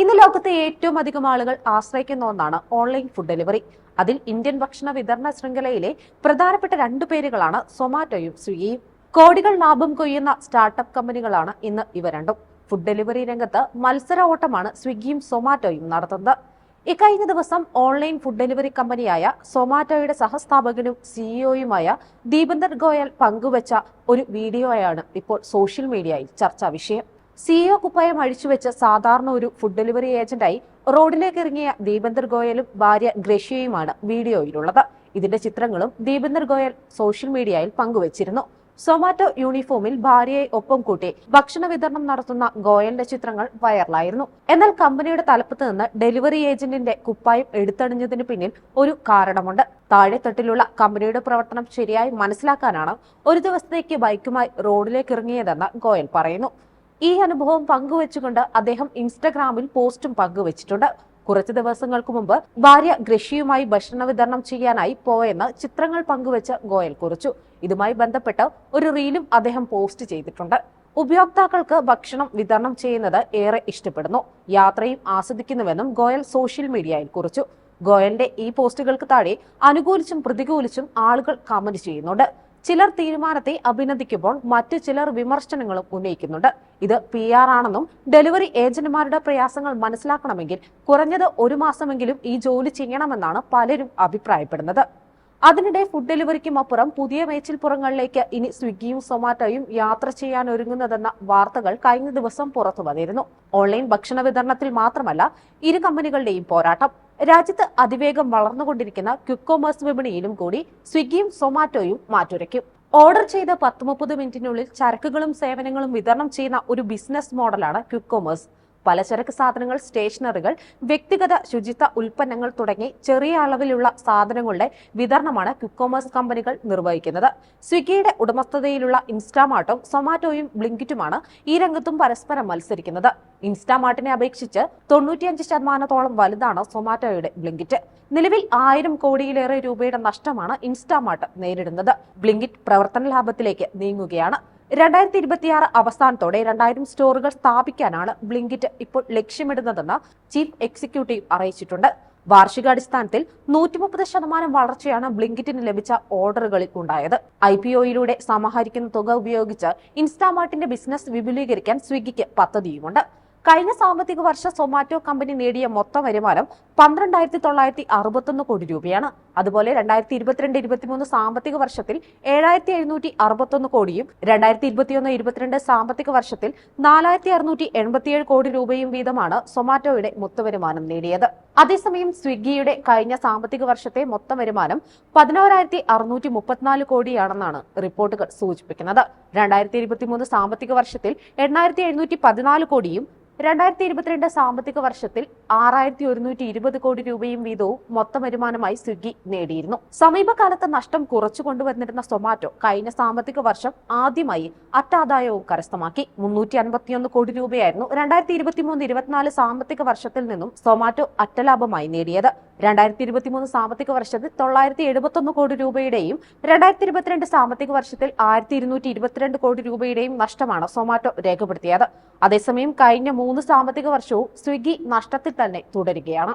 ഇന്ന് ലോകത്തെ ഏറ്റവും അധികം ആളുകൾ ആശ്രയിക്കുന്ന ഒന്നാണ് ഓൺലൈൻ ഫുഡ് ഡെലിവറി. അതിൽ ഇന്ത്യൻ ഭക്ഷണ വിതരണ ശൃംഖലയിലെ പ്രധാനപ്പെട്ട രണ്ടു പേരുകളാണ് സൊമാറ്റോയും സ്വിഗ്ഗിയും. കോടികൾ ലാഭം കൊയ്യുന്ന സ്റ്റാർട്ടപ്പ് കമ്പനികളാണ് ഇന്ന് ഇവ രണ്ടും. ഫുഡ് ഡെലിവറി രംഗത്ത് മത്സര ഓട്ടമാണ് സ്വിഗ്ഗിയും സൊമാറ്റോയും നടത്തുന്നത്. ഇക്കഴിഞ്ഞ ദിവസം ഓൺലൈൻ ഫുഡ് ഡെലിവറി കമ്പനിയായ സൊമാറ്റോയുടെ സഹസ്ഥാപകനും സിഇഒയുമായ ദീപന്ദർ ഗോയൽ പങ്കുവച്ച ഒരു വീഡിയോയാണ് ഇപ്പോൾ സോഷ്യൽ മീഡിയയിൽ ചർച്ചാ വിഷയം. സിഇഒ കുപ്പായം അഴിച്ചുവെച്ച സാധാരണ ഒരു ഫുഡ് ഡെലിവറി ഏജന്റായി റോഡിലേക്ക് ഇറങ്ങിയ ദീപന്ദർ ഗോയലും ഭാര്യ ഗ്രഷ്യയുമാണ് വീഡിയോയിലുള്ളത്. ഇതിന്റെ ചിത്രങ്ങളും ദീപന്ദർ ഗോയൽ സോഷ്യൽ മീഡിയയിൽ പങ്കുവച്ചിരുന്നു. സൊമാറ്റോ യൂണിഫോമിൽ ഭാര്യയെ ഒപ്പം കൂട്ടി ഭക്ഷണ വിതരണം നടത്തുന്ന ഗോയലിന്റെ ചിത്രങ്ങൾ വൈറലായിരുന്നു. എന്നാൽ കമ്പനിയുടെ തലപ്പത്ത് നിന്ന് ഡെലിവറി ഏജന്റിന്റെ കുപ്പായം എടുത്തണിഞ്ഞതിന് പിന്നിൽ ഒരു കാരണമുണ്ട്. താഴെത്തട്ടിലുള്ള കമ്പനിയുടെ പ്രവർത്തനം ശരിയായി മനസ്സിലാക്കാനാണ് ഒരു ദിവസത്തേക്ക് ബൈക്കുമായി റോഡിലേക്ക് ഇറങ്ങിയതെന്ന് ഗോയൽ പറയുന്നു. ഈ അനുഭവം പങ്കുവെച്ചുകൊണ്ട് അദ്ദേഹം ഇൻസ്റ്റഗ്രാമിൽ പോസ്റ്റും പങ്കുവച്ചിട്ടുണ്ട്. കുറച്ച് ദിവസങ്ങൾക്ക് മുമ്പ് ഭാര്യ ഗ്രഷിയുമായി ഭക്ഷണ വിതരണം ചെയ്യാനായി പോയെന്ന് ചിത്രങ്ങൾ പങ്കുവെച്ച് ഗോയൽ കുറിച്ചു. ഇതുമായി ബന്ധപ്പെട്ട് ഒരു റീലും അദ്ദേഹം പോസ്റ്റ് ചെയ്തിട്ടുണ്ട്. ഉപയോക്താക്കൾക്ക് ഭക്ഷണം വിതരണം ചെയ്യുന്നത് ഏറെ ഇഷ്ടപ്പെടുന്നു. യാത്രയും ആസ്വദിക്കുന്നുവെന്നും ഗോയൽ സോഷ്യൽ മീഡിയയിൽ കുറിച്ചു. ഗോയലിന്റെ ഈ പോസ്റ്റുകൾക്ക് താഴെ അനുകൂലിച്ചും പ്രതികൂലിച്ചും ആളുകൾ കമന്റ് ചെയ്യുന്നുണ്ട്. ചിലർ തീരുമാനത്തെ അഭിനന്ദിക്കുമ്പോൾ മറ്റു ചിലർ വിമർശനങ്ങളും ഉന്നയിക്കുന്നുണ്ട്. ഇത് പി ആർ ആണെന്നും ഡെലിവറി ഏജന്റുമാരുടെ പ്രയാസങ്ങൾ മനസ്സിലാക്കണമെങ്കിൽ കുറഞ്ഞത് ഒരു മാസമെങ്കിലും ഈ ജോലി ചെയ്യണമെന്നാണ് പലരും അഭിപ്രായപ്പെടുന്നത്. അതിനിടെ ഫുഡ് ഡെലിവറിക്കും അപ്പുറം പുതിയ മേച്ചിൽപ്പുറങ്ങളിലേക്ക് ഇനി സ്വിഗ്ഗിയും സൊമാറ്റോയും യാത്ര ചെയ്യാൻ ഒരുങ്ങുന്നതെന്ന വാർത്തകൾ കഴിഞ്ഞ ദിവസം പുറത്തു വന്നിരുന്നു. ഓൺലൈൻ ഭക്ഷണ വിതരണത്തിൽ മാത്രമല്ല ഇരു കമ്പനികളുടെയും പോരാട്ടം. രാജ്യത്ത് അതിവേഗം വളർന്നുകൊണ്ടിരിക്കുന്ന ക്വിക്ക് കോമേഴ്സ് വിപണിയിലും കൂടി സ്വിഗ്ഗിയും സൊമാറ്റോയും മാറ്റുരയ്ക്കും. ഓർഡർ ചെയ്ത പത്ത് മുപ്പത് മിനിറ്റിനുള്ളിൽ ചരക്കുകളും സേവനങ്ങളും വിതരണം ചെയ്യുന്ന ഒരു ബിസിനസ് മോഡലാണ് ക്വിക്ക് കോമേഴ്സ് പലചരക്ക് സാധനങ്ങൾ സ്റ്റേഷനറികൾ വ്യക്തിഗത ശുചിത്വ ഉൽപ്പന്നങ്ങൾ തുടങ്ങി ചെറിയ അളവിലുള്ള സാധനങ്ങളുടെ വിതരണമാണ് കോമേഴ്സ് കമ്പനികൾ നിർവഹിക്കുന്നത്. സ്വിഗ്ഗിയുടെ ഉടമസ്ഥതയിലുള്ള ഇൻസ്റ്റാമാർട്ടും സൊമാറ്റോയും ബ്ലിങ്കിറ്റുമാണ് ഈ രംഗത്തും പരസ്പരം മത്സരിക്കുന്നത്. ഇൻസ്റ്റാമാർട്ടിനെ അപേക്ഷിച്ച് തൊണ്ണൂറ്റിയഞ്ച് ശതമാനത്തോളം വലുതാണ് സൊമാറ്റോയുടെ ബ്ലിങ്കിറ്റ്. നിലവിൽ ആയിരം കോടിയിലേറെ രൂപയുടെ നഷ്ടമാണ് ഇൻസ്റ്റാമാർട്ട് നേരിടുന്നത്. ബ്ലിങ്കിറ്റ് പ്രവർത്തന ലാഭത്തിലേക്ക് നീങ്ങുകയാണ്. രണ്ടായിരത്തി ഇരുപത്തിയാറ് അവസാനത്തോടെ രണ്ടായിരം സ്റ്റോറുകൾ സ്ഥാപിക്കാനാണ് ബ്ലിങ്കിറ്റ് ഇപ്പോൾ ലക്ഷ്യമിടുന്നതെന്ന് ചീഫ് എക്സിക്യൂട്ടീവ് അറിയിച്ചിട്ടുണ്ട്. വാർഷികാടിസ്ഥാനത്തിൽ നൂറ്റി മുപ്പത് ശതമാനം വളർച്ചയാണ് ബ്ലിങ്കിറ്റിന് ലഭിച്ച ഓർഡറുകളിൽ ഉണ്ടായത്. ഐ പി ഒയിലൂടെ സമാഹരിക്കുന്ന തുക ഉപയോഗിച്ച് ഇൻസ്റ്റാമാർട്ടിന്റെ ബിസിനസ് വിപുലീകരിക്കാൻ സ്വിഗ്ഗിക്ക് പദ്ധതിയുമുണ്ട്. കഴിഞ്ഞ സാമ്പത്തിക വർഷം സൊമാറ്റോ കമ്പനി നേടിയ മൊത്തം വരുമാനം പന്ത്രണ്ടായിരത്തി തൊള്ളായിരത്തി അറുപത്തൊന്ന് കോടി രൂപയാണ്. അതുപോലെ രണ്ടായിരത്തി ഇരുപത്തിരണ്ട് ഇരുപത്തിമൂന്ന് സാമ്പത്തിക വർഷത്തിൽ ഏഴായിരത്തി എഴുന്നൂറ്റി അറുപത്തൊന്ന് കോടിയും രണ്ടായിരത്തി ഇരുപത്തിയൊന്ന് ഇരുപത്തിരണ്ട് സാമ്പത്തിക വർഷത്തിൽ നാലായിരത്തി അറുന്നൂറ്റി എൺപത്തിയേഴ് കോടി രൂപയും വീതമാണ് സൊമാറ്റോയുടെ മൊത്ത വരുമാനം നേടിയത്. അതേസമയം സ്വിഗ്ഗിയുടെ കഴിഞ്ഞ സാമ്പത്തിക വർഷത്തെ മൊത്തം വരുമാനം പതിനോരായിരത്തി അറുന്നൂറ്റി മുപ്പത്തിനാല് കോടിയാണെന്നാണ് റിപ്പോർട്ടുകൾ സൂചിപ്പിക്കുന്നത്. രണ്ടായിരത്തി ഇരുപത്തിമൂന്ന് സാമ്പത്തിക വർഷത്തിൽ എണ്ണായിരത്തി എഴുന്നൂറ്റി പതിനാല് കോടിയും രണ്ടായിരത്തി ഇരുപത്തിരണ്ട് സാമ്പത്തിക വർഷത്തിൽ ആറായിരത്തി ഒരുന്നൂറ്റി ഇരുപത് കോടി രൂപയും വീതവും മൊത്തം വരുമാനമായി സ്വിഗ്ഗി നേടിയിരുന്നു. സമീപകാലത്ത് നഷ്ടം കുറച്ചു കൊണ്ടുവന്നിരുന്ന സൊമാറ്റോ കഴിഞ്ഞ സാമ്പത്തിക വർഷം ആദ്യമായി അറ്റാദായവും കരസ്ഥമാക്കി. മുന്നൂറ്റി അൻപത്തിയൊന്ന് കോടി രൂപയായിരുന്നു രണ്ടായിരത്തി ഇരുപത്തിമൂന്ന് ഇരുപത്തിനാല് സാമ്പത്തിക വർഷത്തിൽ നിന്നും സൊമാറ്റോ അറ്റലാഭമായി നേടിയത്. രണ്ടായിരത്തി ഇരുപത്തിമൂന്ന് സാമ്പത്തിക വർഷത്തിൽ തൊള്ളായിരത്തി എഴുപത്തൊന്ന് കോടി രൂപയുടെയും രണ്ടായിരത്തി ഇരുപത്തിരണ്ട് സാമ്പത്തിക വർഷത്തിൽ ആയിരത്തി ഇരുന്നൂറ്റി ഇരുപത്തിരണ്ട് കോടി രൂപയുടെയും നഷ്ടമാണ് സൊമാറ്റോ രേഖപ്പെടുത്തിയത്. അതേസമയം കഴിഞ്ഞ മൂന്ന് സാമ്പത്തിക വർഷവും സ്വിഗ്ഗി നഷ്ടത്തിൽ തന്നെ തുടരുകയാണ്.